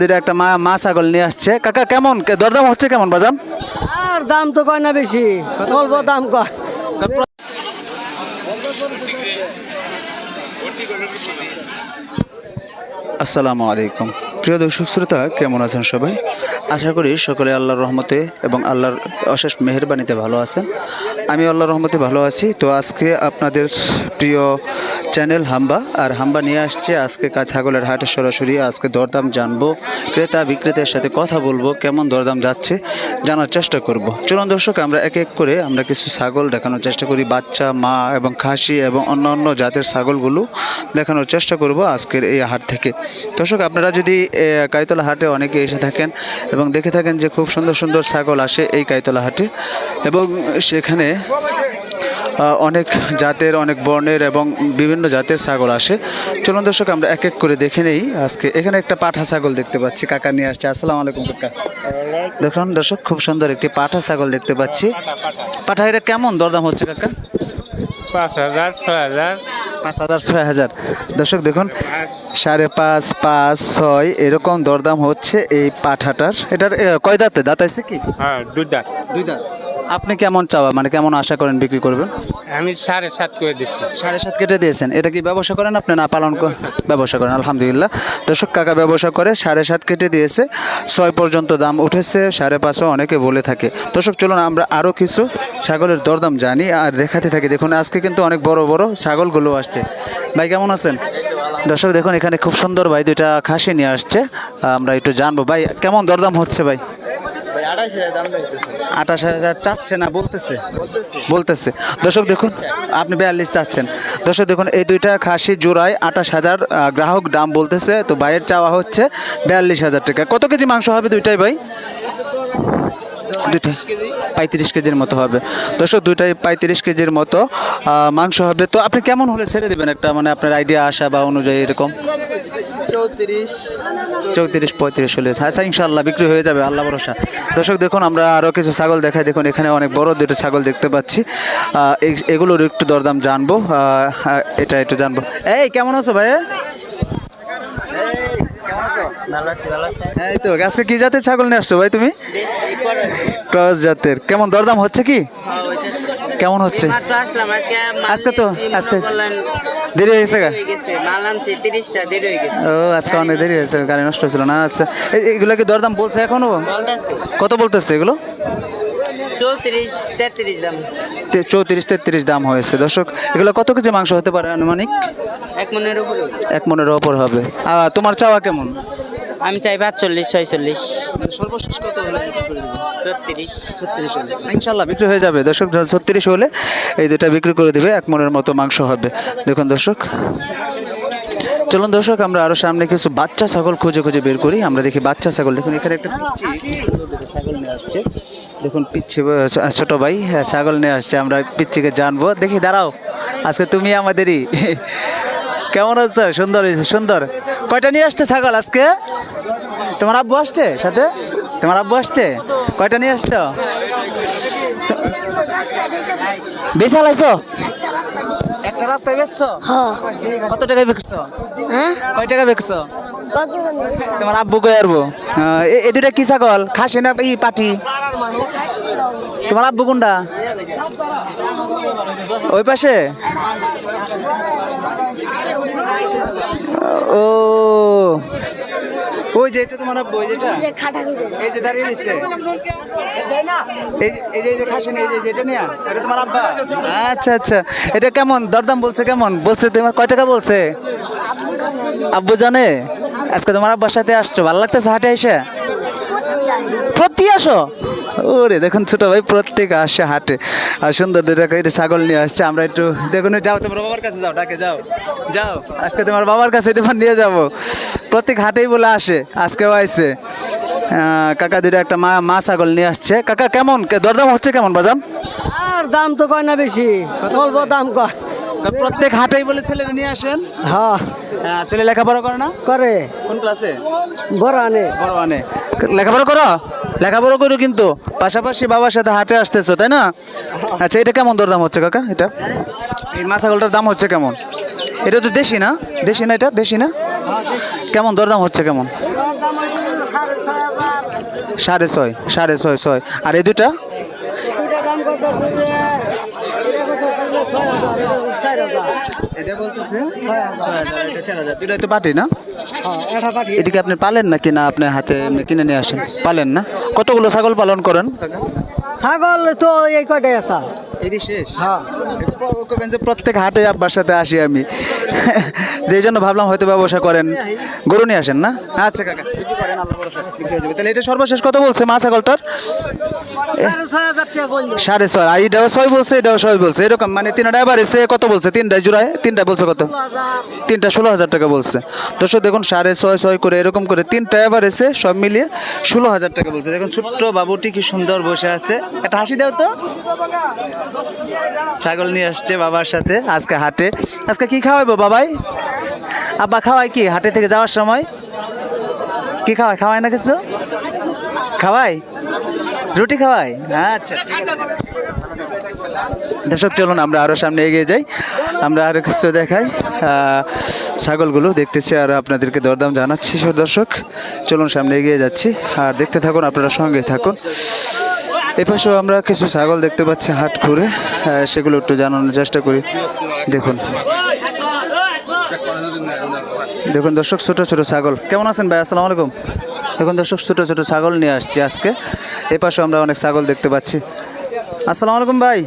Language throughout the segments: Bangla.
দুটো একটা মা মা ছাগল নিয়ে আসছে। কাকা কেমন? দরদাম হচ্ছে কেমন বাজান? আর দাম তো কয় না বেশি? অল্প দাম কয়। আসসালামু আলাইকুম। প্রিয় দর্শক শ্রোতা, কেমন আছেন সবাই? আশা করি সকলে আল্লাহর রহমতে এবং আল্লাহর অশেষ মেহেরবানিতে ভালো আছেন। আমি আল্লাহর রহমতে ভালো আছি। তো আজকে আপনাদের প্রিয় চ্যানেল হাম্বা, আর হাম্বা নিয়ে আসছে আজকে ছাগলের হাটে সরাসরি। আজকে দরদাম জানব, ক্রেতা বিক্রেতার সাথে কথা বলব, কেমন দরদাম যাচ্ছে জানার চেষ্টা করব। চলুন দর্শক, আমরা এক এক করে আমরা কিছু ছাগল দেখানোর চেষ্টা করি। বাচ্চা, মা এবং খাসি এবং অন্য অন্য জাতের ছাগলগুলো দেখানোর চেষ্টা করব আজকের এই হাট থেকে। দর্শক, আপনারা যদি কাইতলা হাটে অনেকে এসে থাকেন এবং দেখে থাকেন যে খুব সুন্দর সুন্দর ছাগল আসে এই কাইতলা হাটে। এবং সেখানে অনেক জাতের অনেক বর্ণের এবং বিভিন্ন জাতের ছাগল আসে। চলুন দর্শক আমরা এক এক করে দেখে নেই আজকে। এখানে একটা পাঠা ছাগল দেখতে পাচ্ছি কাকা নিয়ে আসছে। আসসালামু আলাইকুম কাকা। দেখুন দর্শক খুব সুন্দর একটি পাঠা ছাগল দেখতে পাচ্ছি। পাঠা এটা কেমন দরদাম হচ্ছে কাকা? পাঁচ হাজার ছয় হাজার। পাঁচ হাজার ছয় হাজার। দর্শক দেখুন। সাড়ে পাঁচ পাঁচ ছয় এরকম দরদাম হচ্ছে এই পাঠাটার। এটার কয় দাঁতে? দাঁত আছে কি? হ্যাঁ দুটা দুই দাঁত। আপনি কেমন চাওয়া? মানে কেমন আশা করেন বিক্রি করবেন? আমি সাড়ে সাত করে দিচ্ছি। সাড়ে সাত কেটে দিয়েছেন। এটা কি ব্যবসা করেন আপনি না পালন করেন ব্যবসা করেন? আলহামদুলিল্লাহ। দর্শক কাকা ব্যবসা করে সাড়ে সাত কেটে দিয়েছে। ছয় পর্যন্ত দাম উঠেছে সাড়ে পাঁচও অনেকে বলে থাকে। দর্শক চলুন আমরা আরও কিছু ছাগলের দরদাম জানি আর দেখাতে থাকি। দেখুন আজকে কিন্তু অনেক বড় বড় ছাগলগুলো আসছে। ভাই কেমন আছেন? দর্শক দেখুন এখানে খুব সুন্দর ভাই দুইটা খাসি নিয়ে আসছে। আমরা একটু জানব। ভাই কেমন দরদাম হচ্ছে ভাই? আঠাশ হাজার চাচ্ছে না বলতেছে। বলতেছে। দর্শক দেখুন আপনি বিয়াল্লিশ চাচ্ছেন। দর্শক দেখুন এই দুইটা খাসি জোড়ায় আঠাশ হাজার গ্রাহক দাম বলতেছে। তো ভাইয়ের চাওয়া হচ্ছে বিয়াল্লিশ হাজার টাকা। কত কেজি মাংস হবে দুইটাই ভাই? দুইটা পঁয়ত্রিশ কেজির মতো হবে। দর্শক দুইটাই পঁয়ত্রিশ কেজির মতো মাংস হবে। তো আপনি কেমন হলে ছেড়ে দেবেন একটা মানে আপনার আইডিয়া আসা বা অনুযায়ী এরকম? চৌত্রিশ। চৌত্রিশ পঁয়ত্রিশ হলে। আচ্ছা ইনশাল্লাহ বিক্রি হয়ে যাবে আল্লাহ ভরসা। দর্শক দেখুন আমরা আরও কিছু ছাগল দেখাই। দেখুন এখানে অনেক বড় দুটো ছাগল দেখতে পাচ্ছি। এগুলোর একটু দরদাম জানব। এটা একটু জানব। এই কেমন আছো ভাই এই তো আজকে কি জাতের ছাগল নিয়ে আসছো ভাই তুমি? ক্রস জাতের। কেমন দরদাম হচ্ছে কি? কেমন হচ্ছে? আজকে তো আজকে দেরি হয়ে গেছে ও আজকে অনেক দেরি হয়েছে গাড়ি নষ্ট হয়েছিল না? আচ্ছা এগুলো কি দরদাম বলছে এখনও? কত বলতেছে এগুলো? চৌত্রিশ তেত্রিশ দাম হয়েছে। দর্শক এগুলো কত কেজি মাংস হতে পারে আনুমানিক? এক মনের উপরে। এক মনের ওপর হবে। আর তোমার চাওয়া কেমন? আমি চাই পাঁচচল্লিশ ছয়চল্লিশ। সর্বশেষ কত ছত্রিশ। ছত্রিশ হলে। ইনশাল্লাহ বিক্রি হয়ে যাবে। দর্শক ছত্রিশ হলে এই দুটা বিক্রি করে দিবে এক মনের মতো মাংস হবে। দেখুন দর্শক। চলুন দর্শক আমরা আরও সামনে কিছু বাচ্চা ছাগল খুঁজে খুঁজে বের করি। আমরা দেখি বাচ্চা ছাগল। দেখুন এখানে একটা ছাগল নিয়ে আসছে। দেখুন পিচ্ছি ছোট ভাই হ্যাঁ, ছাগল নিয়ে আসছে। আমরা পিচ্ছিকে জানব। দেখি দাঁড়াও। আজকে তুমি আমাদেরই। কেমন আছো? সুন্দর সুন্দর। কয়টা নিয়ে আসছে ছাগল আজকে? তোমার আব্বু আসছে সাথে? তোমার আব্বু আসছে? কয়টা নিয়ে আসছো? বেচাল আইছো একটা রাস্তায় বেচছো? কত টাকায় বেচছো কয় টাকা বেচছো তোমার আব্বু কই আরবো? এ দুটা কি ছাগল? খাসি না ই পাটি? তোমার আব্বু কোনটা? ওই পাশে? ও। ওই যে এটা তোমার আব্বু ওই যেটা এই যে দাঁড়িয়ে নিচ্ছে এই যে- এই যে খাসেন এই যে যেটা নিয়ে এটা তোমার আব্বা। আচ্ছা আচ্ছা। এটা কেমন? দরদাম বলছে কেমন? বলছে তোমার কয় টাকা বলছে? আব্বু জানে? আজকে তোমার আব্বার সাথে আসছো ভালো লাগতেছে হাটে এসে প্রতি আসো? ওরে দেখুন ছোট ভাই প্রত্যেক আসে হাটে। আর সুন্দর দুটো এটা ছাগল নিয়ে আসছে আমরা একটু দেখুন যাও তোমার বাবার কাছে যাও ডাকে যাও। যাও আজকে তোমার বাবার কাছে তোমার নিয়ে যাব। প্রত্যেক হাটেই বলে আসে আজকেও আইছে। আহ, কাকা দুটো একটা মা মা ছাগল নিয়ে আসছে। কাকা কেমন? কে- দরদাম হচ্ছে কেমন বাজাম আর দাম তো কয় না বেশি অল্প দাম কয়। প্রত্যেক হাটেই বলে ছেলে নিয়ে আসেন? হ্যাঁ। ছেলে লেখাপড়া করে না? করে। কোন ক্লাসে? বড় আনে। বড় আনে। লেখাপড়া করো? লেখাপড়া করো কিন্তু। পাশাপাশি বাবার সাথে হাটে আসতেছো তাই না? আচ্ছা এটা কেমন দরদাম হচ্ছে কাকা এটা? এই মাছ ছাগলটার দাম হচ্ছে কেমন? এটা তো দেশি না? দেশি না এটা? দেশি না? কেমন দরদাম হচ্ছে কেমন? সাড়ে ছয় সাড়ে ছয় ছয়। আর এই দুটা দুইটা দাম কত এটা কত ছয় হাজার এটা চার হাজার এটা বলতেছে ছয় হাজার। ছয় এটা চার হাজার। তো পাটি না? হ্যাঁ এটা পাঠিয়ে এদিকে আপনি পালেন না কিনা আপনি হাতে কিনে নিয়ে আসেন? পালেন না? কতগুলো ছাগল পালন করেন? ছাগল তো এই কয়টাই আছে? এটি শেষ? হ্যাঁ। যে প্রত্যেক হাটে আব্বার সাথে আসি আমি। এই জন্য ভাবলাম হয়তো ব্যবসা করেন। গরু নিয়ে আসেন না? আচ্ছা কাকা। তাহলে এটা সর্বশেষ কত বলছে মা ছাগলটার? সাড়ে ছয়। আর এটাও ছয় বলছে, এটাও ছয় বলছে। এরকম মানে তিনটা এবার এসে কত বলছে? তিনটায় জোড়ায়? তিনটায় বলছে কত? তিনটা ষোলো হাজার টাকা বলছে। দর্শক, দেখুন, সাড়ে ছয় ছয় করে, এরকম করে তিনটা এবার এসে সব মিলিয়ে ষোলো হাজার টাকা বলছে। দেখুন, ছোট্ট বাবুটি কি সুন্দর বসে আছে। একটা হাসি দাও তো। ছাগল নিয়ে আসছে বাবার সাথে আজকে হাটে। আজকে কি খাওয়াইবো বাবাই? আব্বা খাওয়াই কি? হাটে থেকে যাওয়ার সময়? কি খাওয়াই খাওয়াই না কিছু? খাওয়াই রুটি খাওয়াই আচ্ছা দর্শক, চলুন আমরা আরও সামনে এগিয়ে যাই। আমরা আরও কিছু দেখাই। ছাগলগুলো দেখতেছি আর আপনাদেরকে দরদাম জানাচ্ছি সব দর্শক চলুন সামনে এগিয়ে যাচ্ছি। আর দেখতে থাকুন, আপনারা সঙ্গে থাকুন। এ পাশেও আমরা কিছু ছাগল দেখতে পাচ্ছি হাট ঘুরে। সেগুলো একটু জানানোর চেষ্টা করি। দেখুন। দেখুন দর্শক ছোট ছোট ছাগল। কেমন আছেন ভাই? আসসালামু আলাইকুম। দেখুন দর্শক ছোট ছোট ছাগল নিয়ে আসছি আজকে। এ পাশে আমরা অনেক ছাগল দেখতে পাচ্ছি। আসসালামু আলাইকুম ভাই।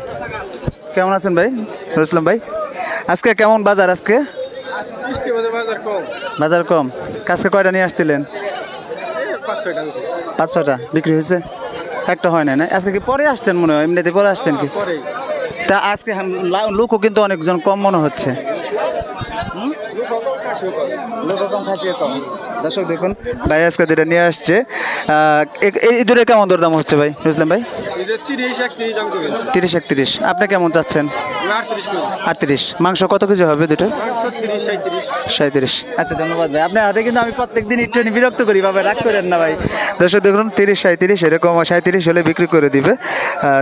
কেমন আছেন ভাই? রসলাম ভাই। আজকে কেমন বাজার আজকে? বাজার কম। কাজকে কয়টা নিয়ে আসছিলেন? পাঁচ ছটা বিক্রি হয়েছে? একটা হয় না না আজকে কি পরে আসছেন মনে হয়? এমনিতে পরে আসছেন কি? তা আজকে লোকও কিন্তু অনেকজন কম মনে হচ্ছে। লোক লোকও কম, খাসিও কম। দর্শক দেখুন ভাই আজকে দুটা নিয়ে আসছে। এই দুটো কেমন দরদাম হচ্ছে ভাই? বুঝলাম ভাই? তিরিশ একত্রিশ আপনি কেমন চাচ্ছেন? আটত্রিশ মাংস কত কেজি হবে দুটো সাঁত্রিশ আচ্ছা ধন্যবাদ ভাই। আপনার হাতে কিন্তু আমি প্রত্যেক দিন একটু বিরক্ত করি বাবা রাগ করেন না ভাই। দর্শক দেখুন তিরিশ সাঁত্রিশ এরকম সাঁত্রিশ হলে বিক্রি করে দিবে।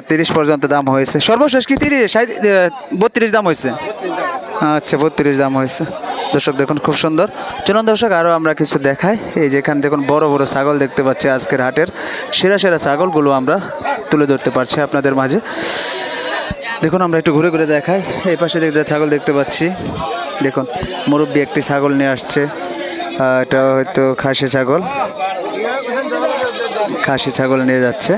তিরিশ পর্যন্ত দাম হয়েছে। সর্বশেষ কি তিরিশ বত্রিশ দাম হয়েছে? আচ্ছা বত্রিশ দাম হয়েছে। দর্শক দেখুন খুব সুন্দর। চলুন দর্শক আরও আমরা কিছু দেখাই এই যে এখানে দেখুন বড় বড় ছাগল দেখতে পাচ্ছি আজকের হাটের। সেরা সেরা ছাগলগুলো আমরা তুলে ধরতে পারছি আপনাদের মাঝে। দেখুন, আমরা একটু ঘুরে ঘুরে দেখাই। এই পাশে দেখতে ছাগল দেখতে পাচ্ছি। দেখুন, মুরব্বী একটি ছাগল নিয়ে আসছে। এটা হয়তো খাসি ছাগল। খাসি ছাগল নিয়ে যাচ্ছে।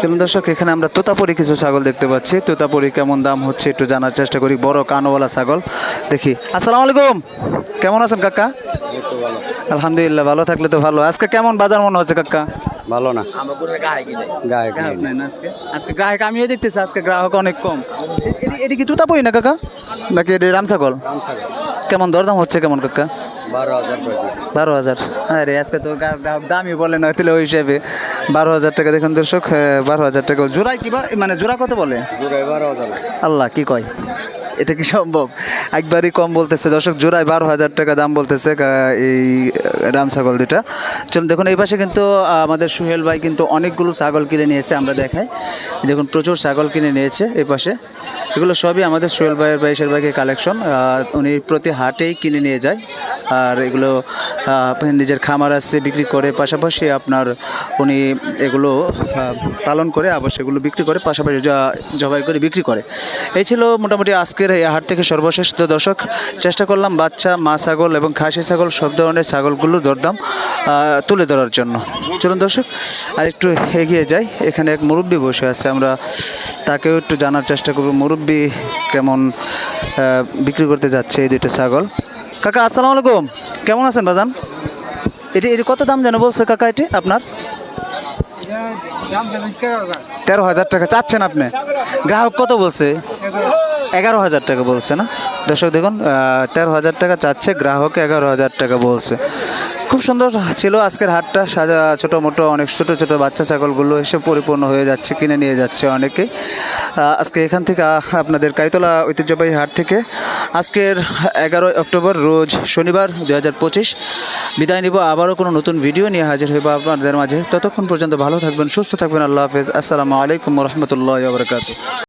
চলুন দর্শক, এখানে আমরা তোতাপুরি কিছু ছাগল দেখতে পাচ্ছি। তোতাপুরি কেমন দাম হচ্ছে একটু জানার চেষ্টা করি। বড় কানওয়ালা ছাগল। দেখি। আসসালামু আলাইকুম। কেমন আছেন কাকা? আলহামদুলিল্লাহ ভালো থাকলে তো ভালো। আজকে কেমন বাজার মনে হচ্ছে কাকা? ভালো না। গ্রাহক নাই। না আজকে? আজকে গ্রাহক আমিও দেখতেছি আজকে গ্রাহক অনেক কম। এ- এটি কি তুতাপুরি না কাকা? নাকি এটি রাম ছাগল কেমন দরদাম হচ্ছে কেমন কাকা? বারো হাজার বারো হাজার। আরে আজকে তো দামই বলে না তাহলে ওই হিসাবে। বারো হাজার টাকা দেখুন দর্শক আহ, বারো হাজার টাকা। জোড়ায় কি বা- মানে জোড়া কত বলে? জোড়ায় বারো হাজার। আল্লাহ কি কয়? এটা কি সম্ভব? একবারই কম বলতেছে। দর্শক, জোড়ায় বারো হাজার টাকা দাম বলতেছে এই রাম ছাগল দুটা। চলুন, দেখুন, এই পাশে কিন্তু আমাদের সুহেল ভাই কিন্তু অনেকগুলো ছাগল কিনে নিয়েছে, আমরা দেখাই। দেখুন, প্রচুর ছাগল কিনে নিয়েছে এই পাশে। এগুলো সবই আমাদের সোহেল ভাইয়ের বাইশের ভাইকে কালেকশন উনি প্রতি হাটেই কিনে নিয়ে যায়। আর এগুলো নিজের খামার আছে, বিক্রি করে পাশাপাশি আপনার উনি এগুলো পালন করে আবার সেগুলো বিক্রি করে পাশাপাশি জবাই করে বিক্রি করে। এই ছিল মোটামুটি আজকের এই হাট থেকে সর্বশেষ তো দর্শক। চেষ্টা করলাম বাচ্চা, মা ছাগল এবং খাসি ছাগল, সব ধরনের ছাগলগুলো দরদাম তুলে ধরার জন্য। চলুন দর্শক, আর একটু এগিয়ে যাই। এখানে এক মুরব্বী বসে আছে, আমরা তাকেও একটু জানার চেষ্টা করব, মুরব্বী কেমন বিক্রি করতে যাচ্ছে এই দুটো ছাগল। কাকা আসসালামু আলাইকুম। কেমন আছেন বাজান এটি এটি কত দাম যেন বলছে কাকা এটি আপনার? তেরো হাজার টাকা চাচ্ছেন আপনি। গ্রাহক কত বলছে? এগারো হাজার টাকা বলছে না? দর্শক দেখুন তেরো হাজার টাকা চাচ্ছে গ্রাহক এগারো হাজার টাকা বলছে। খুব সুন্দর ছিল আজকের হাটটা সাজা ছোটো মোটো অনেক ছোটো ছোটো বাচ্চা ছাগলগুলো এসে পরিপূর্ণ হয়ে যাচ্ছে কিনে নিয়ে যাচ্ছে অনেকেই আহ, আজকে এখান থেকে আপনাদের কাইতলা ঐতিহ্যবাহী হাট থেকে আজকের এগারোই অক্টোবর রোজ শনিবার দু পঁচিশ। বিদায় নিব, আবারও কোনো নতুন ভিডিও নিয়ে হাজির হইব আপনাদের মাঝে। ততক্ষণ পর্যন্ত ভালো থাকবেন, সুস্থ থাকবেন, আল্লাহ হাফেজ। আসসালামু আলাইকুম রহমতুল্লাহ বরকাত